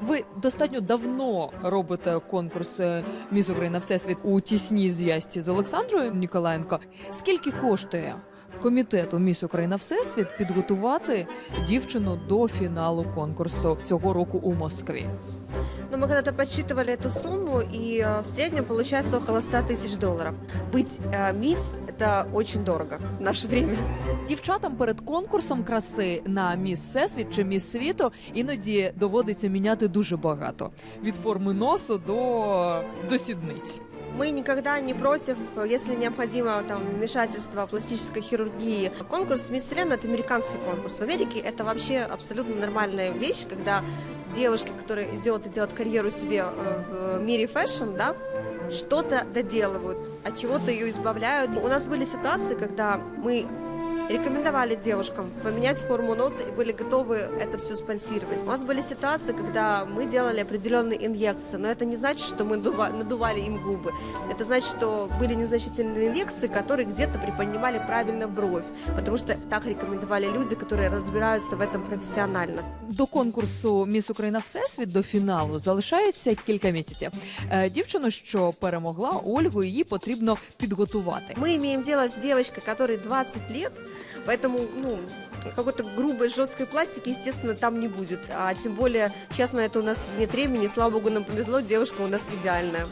Ви достатньо давно робите конкурс е, Міс Україна Всесвіт у тісній зв'язці з Олександрою Ніколаєнко. Скільки коштує комітету Міс Україна Всесвіт підготувати дівчину до фіналу конкурсу цього року у Москві? Но мы когда-то подсчитывали эту сумму, и э, в среднем получается около 100 тысяч долларов. Быть э, мисс – это очень дорого в наше время. Дівчатам перед конкурсом краси на міс Всесвіт чи міс світу іноді доводиться міняти дуже багато від форми носу до, до сідниць. Мы никогда не против, если необходимо там, вмешательство пластической хирургии. Конкурс «Мисс Вселенная» – это американский конкурс. В Америке это вообще абсолютно нормальная вещь, когда девушки, которые идет и делают карьеру себе э, в мире фэшн, да, что-то доделывают, от чего-то ее избавляют. У нас были ситуации, когда мы рекомендовали девушкам поменять форму носа и были готовы это все спонсировать. У нас были ситуации, когда мы делали определенные инъекции, но это не значит, что мы дува- надували им губы. Это значит, что были незначительные инъекции, которые где-то приподнимали правильно бровь, потому что так рекомендовали люди, которые разбираются в этом профессионально. До конкурсу Міс Україна Всесвіт до фіналу залишається кілька місяців. Е, Дівчину, що перемогла Ольгу, її потрібно підготувати. Мы имеем дело с девочкой, которой 20 лет, поэтому, ну, какой-то грубой, жесткой пластики, естественно, там не будет. А тем более, сейчас на это у нас нет времени, слава богу, нам повезло, девушка у нас идеальная.